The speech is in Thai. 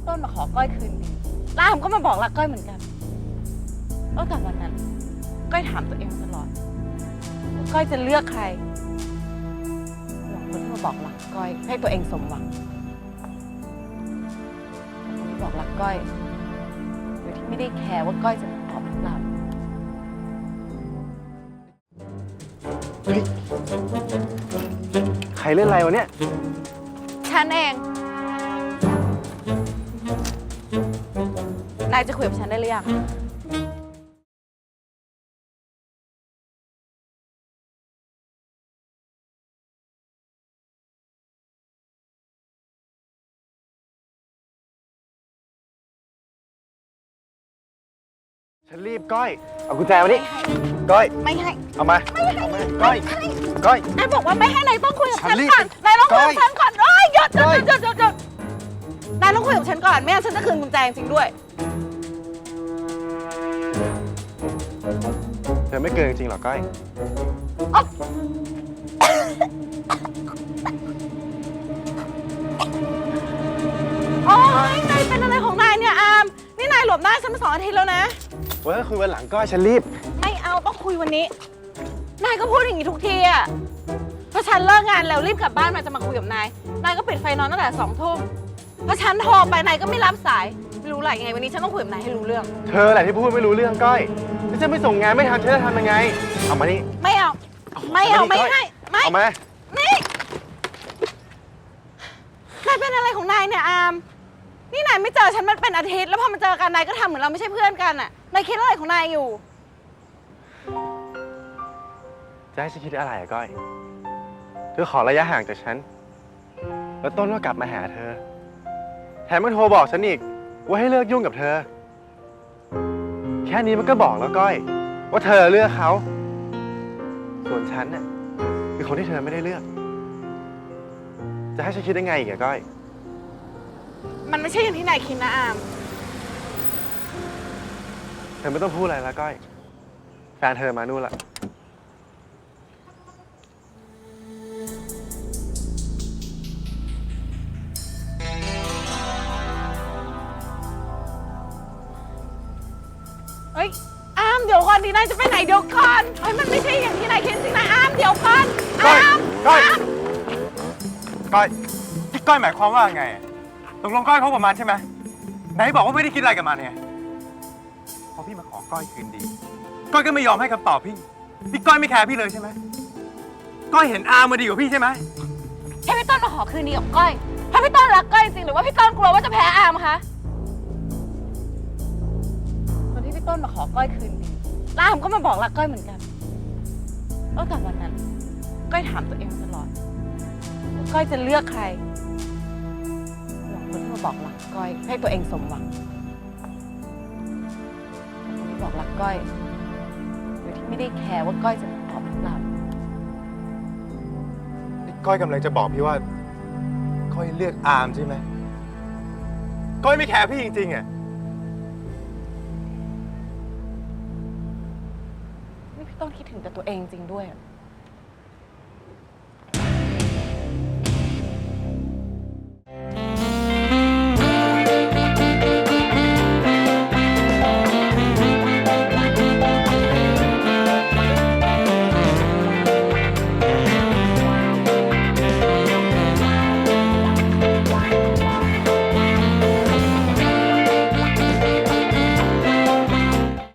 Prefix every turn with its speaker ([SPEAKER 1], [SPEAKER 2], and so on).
[SPEAKER 1] พี่ต้นมาขอก้อยคืนดีแล้วอามก็มาบอกรักก้อยเหมือนกันตั้งแต่วันนั้น ก้อยถามตัวเองตลอดว่าก้อยจะเลือกใครหวังคนที่มาบอกรักก้อยให้ตัวเองสมหวังแต่คนที่บอกรักก้อยโดยที่ไม่ได้แคร์ว่าก้อยจะตอบหรือเปล่า
[SPEAKER 2] เฮ้ยใครเล่นอะไรวะเนี่ย
[SPEAKER 1] ฉันเองายจะคุยกับฉันได้หรือยัง
[SPEAKER 2] ฉันรีบก้อย เอากุญแจมานี่ก้อย
[SPEAKER 1] ไม่ให้
[SPEAKER 2] เอามา เอามา ก้อย ก้อย
[SPEAKER 1] นายบอกว่าไม่ให้นายต้องคุยกับ
[SPEAKER 2] ฉั
[SPEAKER 1] ฉั
[SPEAKER 2] น
[SPEAKER 1] น
[SPEAKER 2] รีบ
[SPEAKER 1] ก่อน นายต้องคุยกับ
[SPEAKER 2] ก้อย
[SPEAKER 1] ฉันก่อนเอ้ยหยุดหยุ
[SPEAKER 2] ก้อย
[SPEAKER 1] ดหยุดหยุดหยุดนายต้องคุยกับฉันก่อน ไม่งั้นฉันจะคืนกุญแจจริงๆด้วย
[SPEAKER 2] เธอไม่เกินจริงๆหรอก้อย
[SPEAKER 1] โอ๊ยนายเป็นอะไรของนายเนี่ยอาม นี่นายหลบหน้าฉันมาสองอาทิตย์แล้วนะ
[SPEAKER 2] ไว้คุยวันหลังก้อยฉันรีบ
[SPEAKER 1] ไม่เอาต้องคุยวันนี้ นายก็พูดอย่างนี้ทุกทีอะพอฉันเลิกงานแล้วรีบกลับบ้านมาจะมาคุยกับนาย นายก็ปิดไฟนอนตั้งแต่สองทุ่มพอฉันโทรไปนายก็ไม่รับสาย ไม่รู้อะไรยังไงวันนี้ฉันต้องคุยกับนายให้รู้เรื่อง
[SPEAKER 2] เธอแหละที่พูดไม่รู้เรื่องก้อยถ้าฉันไม่ส่งงานไม่ทันฉันจะทำยังไง เอามานี่
[SPEAKER 1] ไม่เอา ไม่เอา
[SPEAKER 2] เอา
[SPEAKER 1] ไม่
[SPEAKER 2] มาดิ
[SPEAKER 1] ให้ไม่
[SPEAKER 2] เอามา
[SPEAKER 1] นี่นายเป็นอะไรของนายเนี่ยอามนี่นายไม่เจอฉันมันเป็นอาทิตย์แล้วพอมาเจอกันนายก็ทำเหมือนเราไม่ใช่เพื่อนกันอะนายคิดอะไรของนายอยู่
[SPEAKER 2] จะให้ฉันคิดอะไรอะก้อย เธอขอระยะห่างจากฉัน แล้วต้นก็กลับมาหาเธอ แถมมันโทรบอกฉันอีก ว่าให้เลิกยุ่งกับเธอ แค่นี้มันก็บอกแล้วก้อย ว่าเธอเลือกเขา ส่วนฉันน่ะคือคนที่เธอไม่ได้เลือก จะให้ฉันคิดได้ไงอีกอะก้อย
[SPEAKER 1] มันไม่ใช่อย่างที่นายคิดนะอาม
[SPEAKER 2] เธอไม่ต้องพูดอะไรแล้วก้อย แฟนเธอมานู่นละ
[SPEAKER 1] เฮ้ยอามเดี๋ยวก่อนดีนายจะไปไหนเดี๋ยวก่อนเฮ้ยมันไม่ใช่อย่างที่นายคิดจริงนะอามเดี๋ยวก่อน
[SPEAKER 2] ก้อย
[SPEAKER 1] อาม
[SPEAKER 2] ก้อย
[SPEAKER 1] อาม
[SPEAKER 3] ก้อยที่ก้อยหมายความว่าไงตกลงก้อยเขาประมาณใช่ไหมไหนบอกว่าไม่ได้คิดอะไรกับมันไงพอพี่มาขอก้อยคืนดี ก้อยก็ไม่ยอมให้คำตอบพี่พี่ก้อยไม่แคร์พี่เลยใช่ไหมก้อยเห็นอามาดีกว่าพี่ใช่ไหม
[SPEAKER 1] ให้พี่ต้นมาขอคืนดีกับก้อยถ้าพี่ต้นรักก้อยจริงหรือว่าพี่ต้นกลัวว่าจะแพ้อามคะ พี่ต้นมาขอก้อยคืนดีแล้วอามก็มาบอกรักก้อยเหมือนกันตั้งแต่วันนั้น ก้อยถามตัวเองตลอดว่าก้อยจะเลือกใครหวังคนที่มาบอกรักก้อยให้ตัวเองสมหวังคนที่บอกรักก้อยโดยที่ไม่ได้แคร์ว่าก้อยจะตอบหรือเปล่า
[SPEAKER 3] นี่ก้อยกำลังจะบอกพี่ว่า ก้อยเลือกอาร์มใช่ไหม ก้อยไม่แคร์พี่จริงๆอะ
[SPEAKER 1] ต้องคิดถึงแต่ตัวเองจริงด้วยอะ